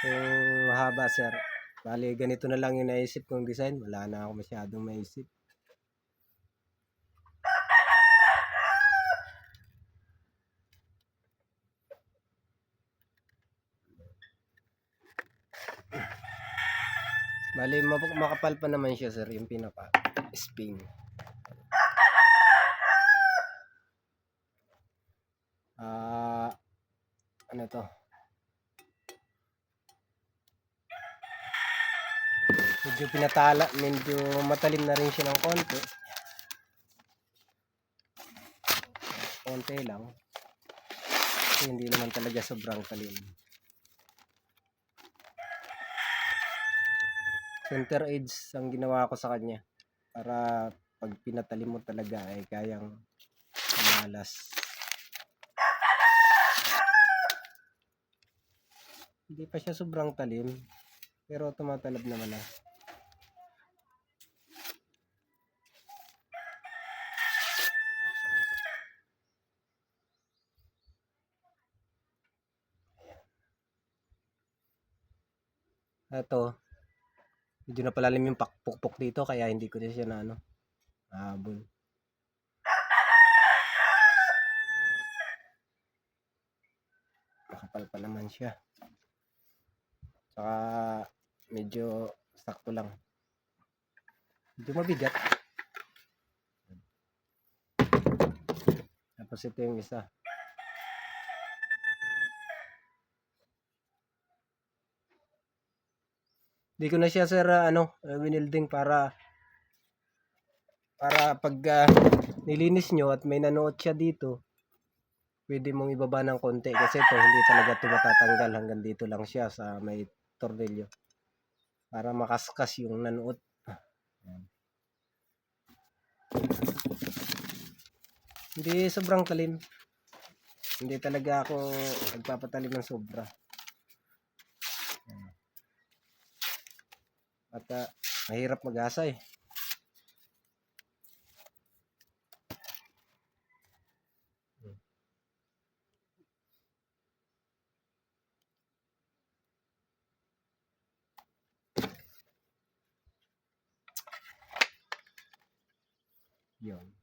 Yung mahaba, sir. Bali, ganito na lang yung naisip kong design. Wala na ako masyadong maisip. Bali, makapal pa naman siya, sir, yung pinaka spin. Ah, ano to? Medyo pinatala, medyo matalim na rin siya ng konti. Konti lang. Kasi hindi naman talaga sobrang talim. Center edge ang ginawa ko sa kanya. Para pag pinatalim mo talaga ay kayang malas. Hindi pa siya sobrang talim. Pero tumatalab naman na. Ito. Medyo napalalim yung pakpukpok dito kaya hindi ko na siya na ano. Habol. Makapal pa naman siya. Saka medyo sakto lang. Medyo mabigat. Tapos ito yung isa. Hindi ko na siya sir ah, ano, uh, winilding para para pag ah, nilinis nyo at may nanood siya dito, pwede mong ibaba ng konti kasi ito hindi talaga ito matatanggal hanggang dito lang siya sa may tornilyo para makaskas yung nanood. Ayan. Hindi sobrang talim. Hindi talaga ako nagpapatalim ng sobra. At ah, mahirap mag-asa eh. Yun.